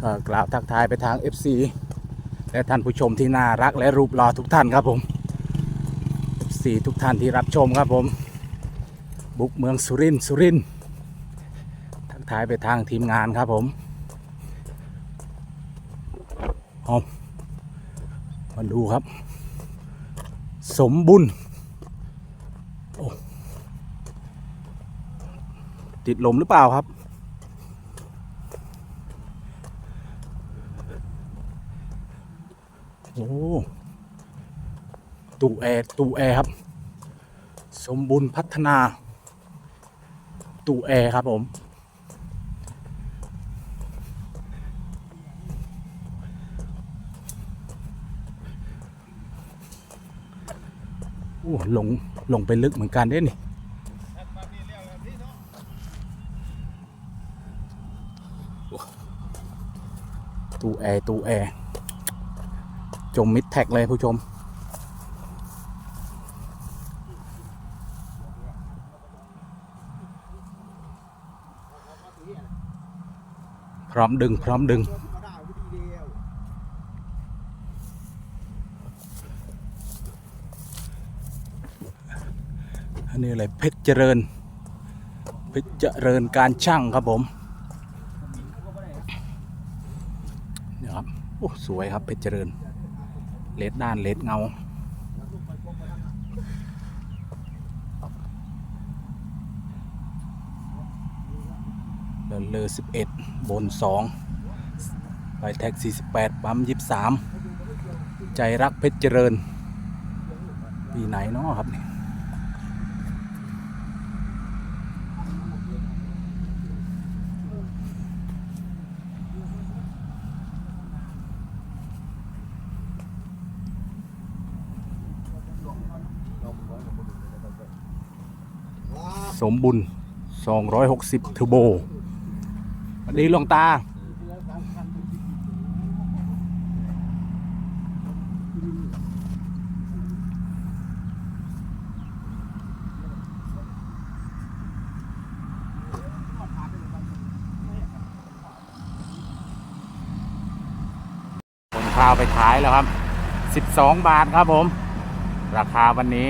ก็กล่าวทักทายไปทาง FC และท่านผู้ชมที่น่ารักและรูปหล่อทุกท่านครับผม FC ทุกท่านที่รับชมครับผม บุกเมืองสุรินทร์สุรินทร์ทักทายไปทางทีมงานครับผมเอามาดูครับ สมบุญติดลมหรือเปล่าครับ โอ้ ตู้แอร์ตู้แอร์ครับ สมบูรณ์พัฒนาตู้แอร์ครับผม โอ้หลงลงไปลึกเหมือนกันเด้นี่ตู้แอร์ตู้แอร์ จมมิดแท็กเลยผู้ชม พร้อมดึง พร้อมดึง อันนี้อะไรเพชรเจริญ เพชรเจริญการช่างครับผมนี่ครับ โอ้ สวยครับเพชรเจริญ เลดด้านเลดเงาเดินเลอสิบเอ็ดบนสองไปแท็กสี่สิบแปดปั๊มยี่สามใจรักเพชรเจริญ ปีไหนเนาะครับเนี่ย สมบุญ 260เทอร์โบสวัสดีหลวงตาคนข้าวไปขายแล้วครับ 12 บาทครับผม ราคาวันนี้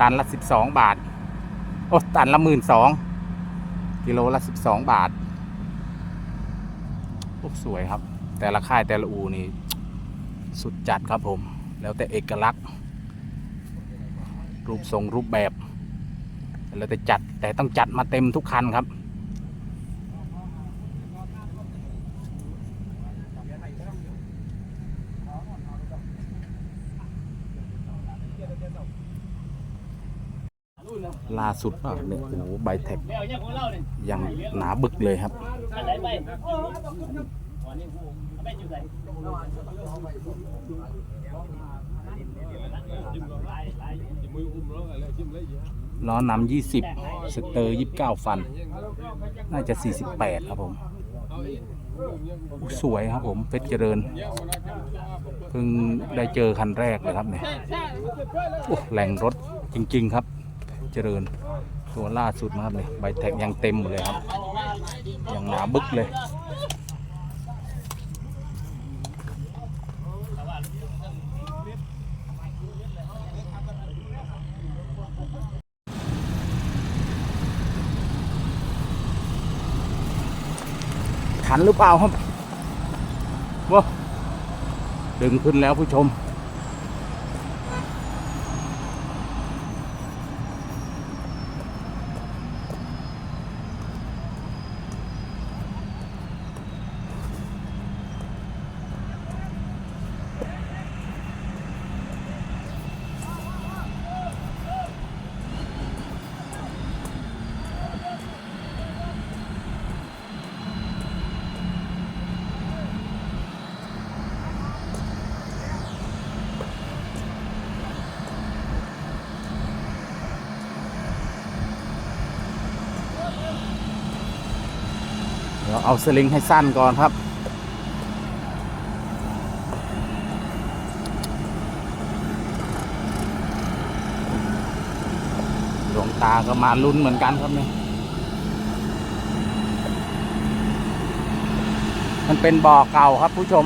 ตันละ 12 บาท โอ้ตันละหมื่นสองกิโลละ12บาทโอ้สวยครับ แต่ละค่ายแต่ละอูนี่ สุดจัดครับผม แล้วแต่เอกลักษณ์ รูปทรงรูปแบบ แล้วแต่จัดแต่ต้องจัดมาเต็มทุกคันครับ ล่าสุดป่ะเนี่ยโอ้โหใบแท็กยังหนาบึกเลยครับ ล้อนำยี่สิบสเตอร์ยี่สิบเก้าฟัน น่าจะสี่สิบแปดครับผม สวยครับผมเพชรเจริญ เพิ่งได้เจอคันแรกเลยครับเนี่ยโอ้แหล่งรถจริง ๆ ครับ เจริญตัวล่าสุดนะครับเนี่ยใบแท็กยังเต็มเลยครับยังหนาบึกเลยทันหรือเปล่าครับว้าดึงขึ้นแล้วผู้ชม เอาสลิงให้สั้นก่อนครับ หลวงตาก็มาลุ้นเหมือนกันครับเนี่ยมันเป็นบ่อเก่าครับผู้ชม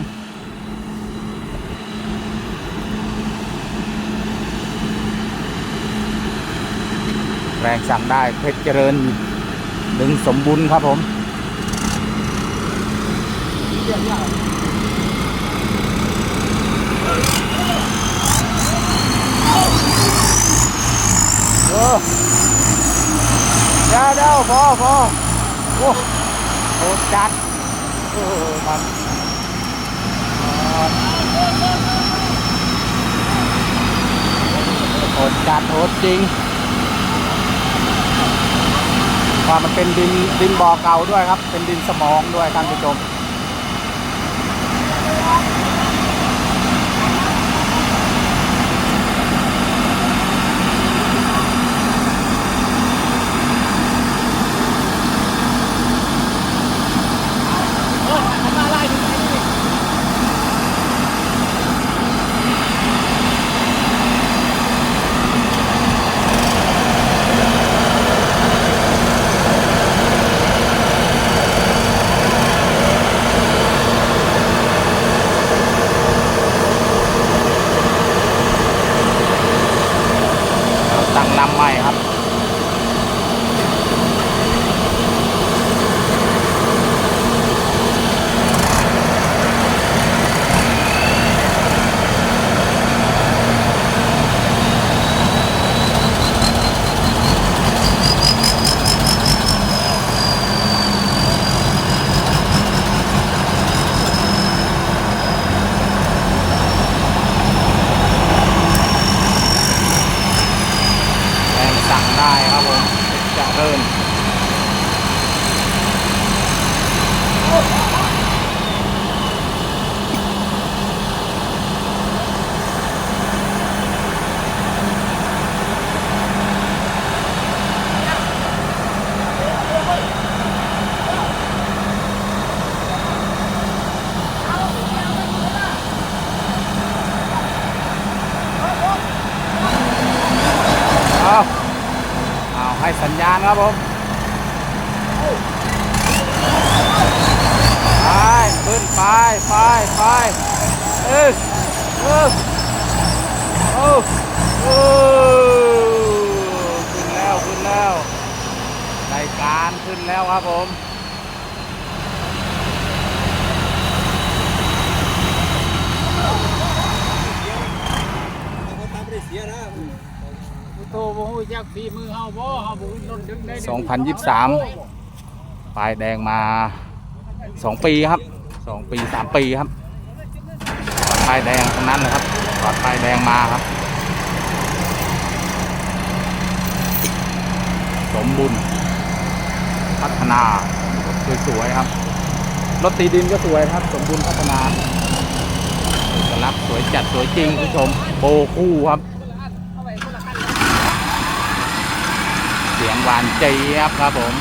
แรงสั่งได้เพชรเจริญดึงสมบูรณ์ครับผม เออเดี๋ยวเดี๋ยวพอพอโอ้โหจัดเออมันโหดจัดโหดจริงว่ามันเป็นดินดินบ่อเก่าด้วยครับ เป็นดินสมองด้วยท่านผู้ชม ครับผมไปขึ้นไปไปไปเออเออโอ้โอ้ขึ้นแล้วขึ้นแล้วรายการขึ้นแล้วครับผม โต จากฝีมือเฮาบ่เฮาบ่นนดึงได้2023 ปลายแดงมา 2 ปีครับ 2 ปี 3 ปีครับถอดป้ายแดงทั้งนั้นนะครับถอดป้ายแดงมาครับ สมบุญพัฒนาสวยๆครับ รถตีดินก็สวยครับ สมบูรณ์พัฒนาเอกลักษณ์สวยจัดสวยจริงคุณผู้ชมโบคู่ครับ สียงหวานเจี๊ยบครับผม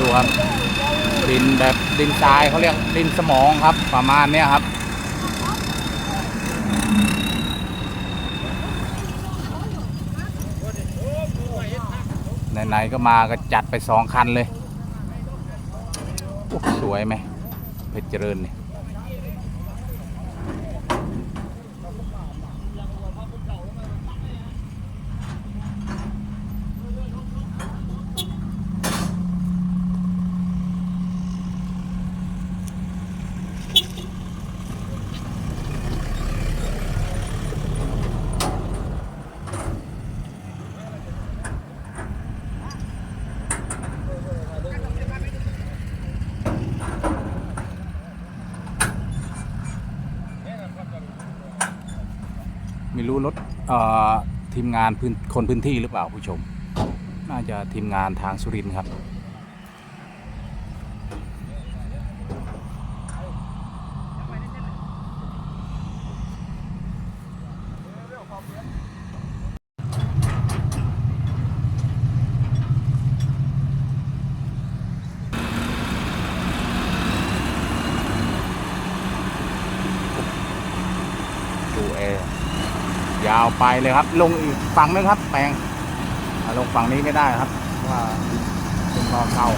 ดูครับ ดินแบบดินทรายเขาเรียกดินสมองครับประมาณเนี้ยครับ ไหนก็มาก็จัดไปสองคันเลย สวยไหมเพชรเจริญเนี่ย ไม่รู้รถทีมงานพื้นคนพื้นที่หรือเปล่าผู้ชม น่าจะทีมงานทางสุรินทร์ครับ นาว ไปเลยครับ ลงอีกฝั่งนึงครับ แปลงลงฝั่งนี้ไม่ได้ครับเพราะว่าเป็นรอเก่า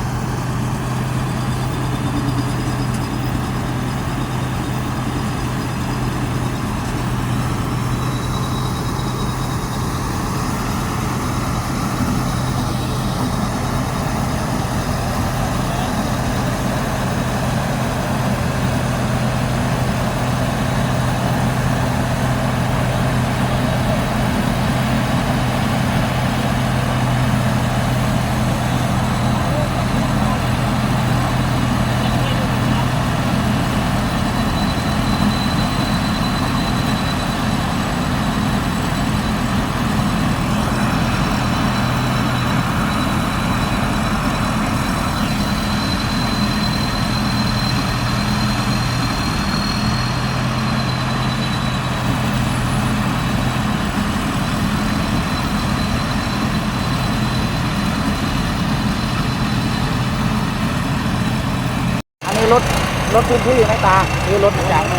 พื้นที่ไหมตาหรือรถมาจากไหน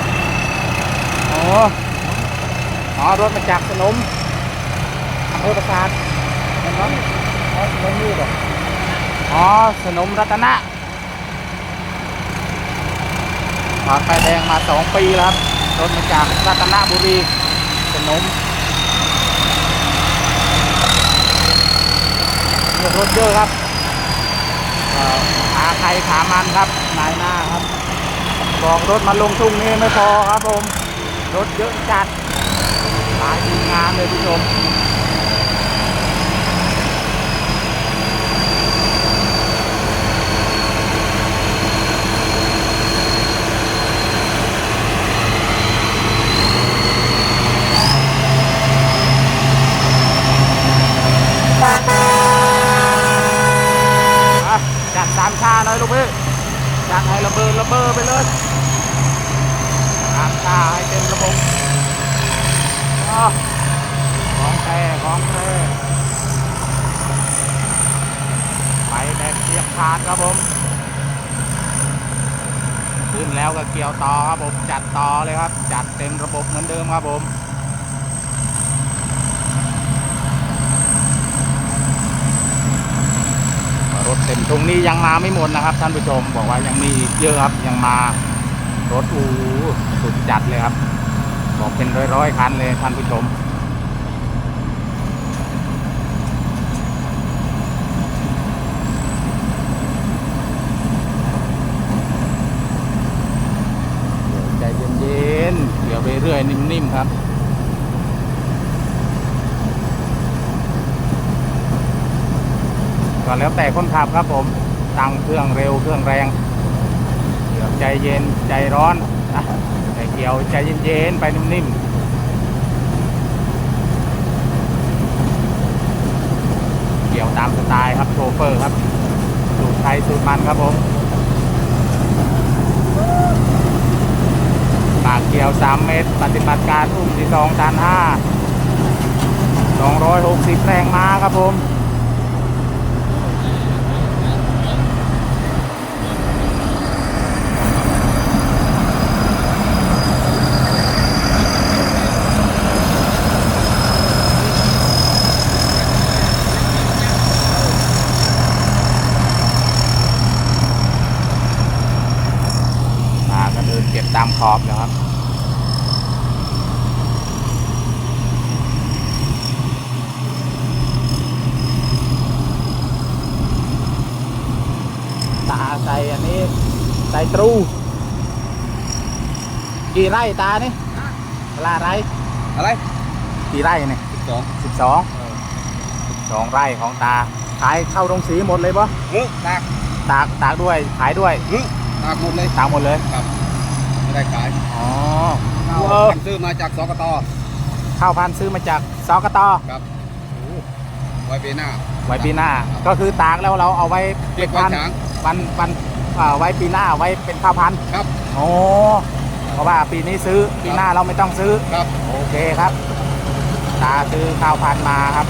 อ๋ออ๋อรถมาจากสนมอำเภอประสาทเห็นไหมอ๋อสนมนี่เหรออ๋อสนมรัตนะถอดไฟแดงมาสองปีแล้วครับรถมาจากรัตนบุรีสนมรีรถเยอะครับขาใครขามันครับนายหน้าครับ บอกรถมาลงทุ่งนี้ไม่พอครับผม รถเยอะจัดหลายทีมงานเลยผู้ชมอะจัดสามชาหน่อยลูกพี่จัดให้ระเบิดระเบ้อไปเลยสามชาให้เต็มระบบอะของแท้ของแท้ไปแบบเทียบขาดครับผม ขึ้น แล้วก็เกี่ยวต่อครับผมจัดต่อเลยครับ จัดเต็มระบบเหมือนเดิมครับผมรถเต็มตรงนี้ยังมาไม่หมดนะครับท่านผู้ชมบอกว่ายังมีอีกเยอะครับยังมารถอูสุดจัดเลยครับบอกเป็นร้อยๆคันเลยท่านผู้ชม เดี๋ยวใจเย็นๆ เรื่อยนิ่มๆ ครับก็แล้วแต่คนขับครับผม ตั้งเครื่องเร็วเครื่องแรงเดี๋ยวใจเย็นใจร้อนอแต่เกี่ยวใจเย็นๆ ไปนิ่มๆเกี่ยวตามสไตล์ครับโชเฟอร์ครับสูตรไทยสูตรมันครับผม ปากเกี่ยว 3 เมตร ปฏิบัติการอุ้มที่2ตัน5 260 แรงม้าครับผม มาก็เดินเก็บตามขอบนะครับ ตาใส่อันนี้ใส่ ตรู กี่ไร่ตานี่ลาไรอะไรกี่ไร่เนี่ยสิบสองสิบสองสองไร่ของตา ขายเข้าโรงสีหมดเลยปะเฮ้ยตากตากตากด้วยขายด้วยเฮ้ยตากหมดเลยตากหมดเลยครับไม่ได้ขายอ๋อข้าวเออพันซื้อมาจากสกตข้าวพันธุ์ซื้อมาจากสกตครับไว้ปีหน้าไว้ปีหน้า ก็คือตากแล้วเราเอาไว้เก็เป็บนไว้พันธุ์ช้างวันวันเอ่อไว้ปีหน้าไว้เป็นข้าวพันธุ์ครับ โอ้เพราะว่าปีนี้ซื้อปีหน้าเราไม่ต้องซื้อ ครับ โอเคครับตาซื้อข้าวพันธุ์มาครับ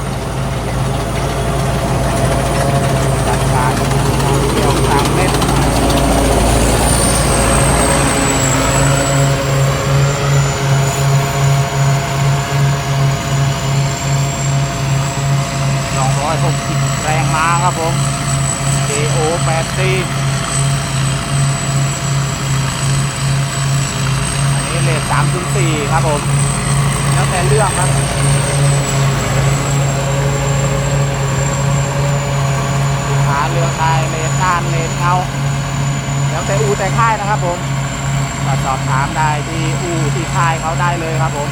4 ครับผม แล้วแต่เรื่องครับขาเรือคายเลนด้านเลนเอาแล้วแต่อูแต่ค่ายนะครับผมสอบถามได้ที่อูที่ค่ายเขาได้เลยครับผม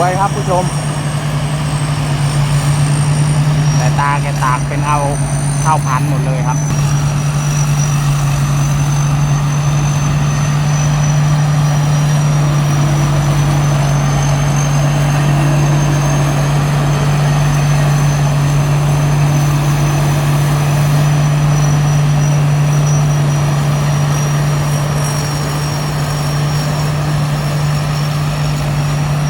วยครับผู้ชม แต่ตาแกตากเป็นเอาข้าวพันธุ์หมดเลยครับ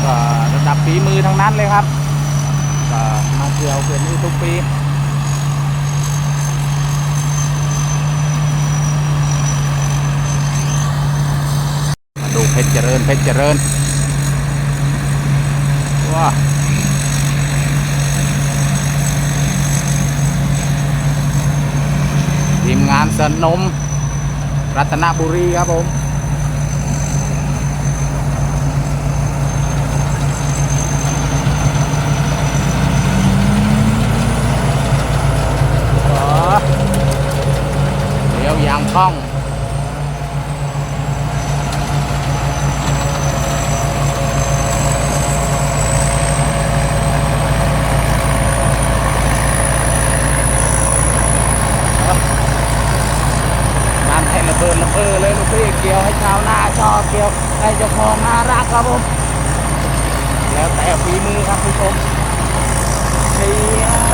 ก็ระดับฝีมือทั้งนั้นเลยครับก็มาเที่ยวเพื่อนนี่ทุกปี มาดูเพชรเจ ริญเรเจริญว้าทีมงานสนม รัตนบุรีครับผม อ๋อเดี๋ยวยางคล่อง มันให้ระเบิดระ เบ้อเลยลูกพี่เกี่ยวให้ชาวนาชอบเกี่ยวให้เจ้าของน่ารักครับผมแล้วแต่ฝีมือครับผู้ชมเชีย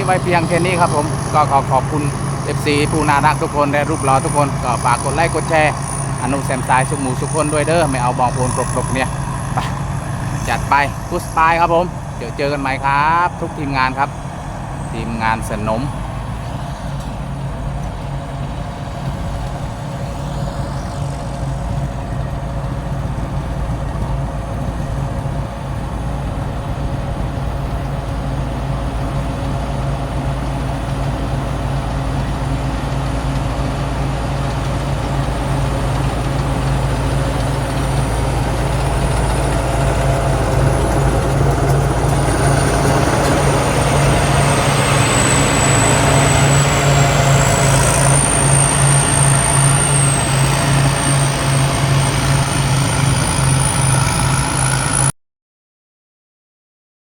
นี้ไว้เพียงแค่นี้ครับผม ก็ขอขอบคุณ FC ผู้นารักทุกคนและรูปหล่อทุกคน ก็ฝากกดไลค์กดแชร์ อนุแซมสายสุขหมูสุขคนด้วยเด้อ ไม่เอาบองโพนกรบๆเนี่ยไปจัดไปกุสปายครับผม เดี๋ยวเจอกันใหม่ครับ ทุกทีมงานครับ ทีมงานสนม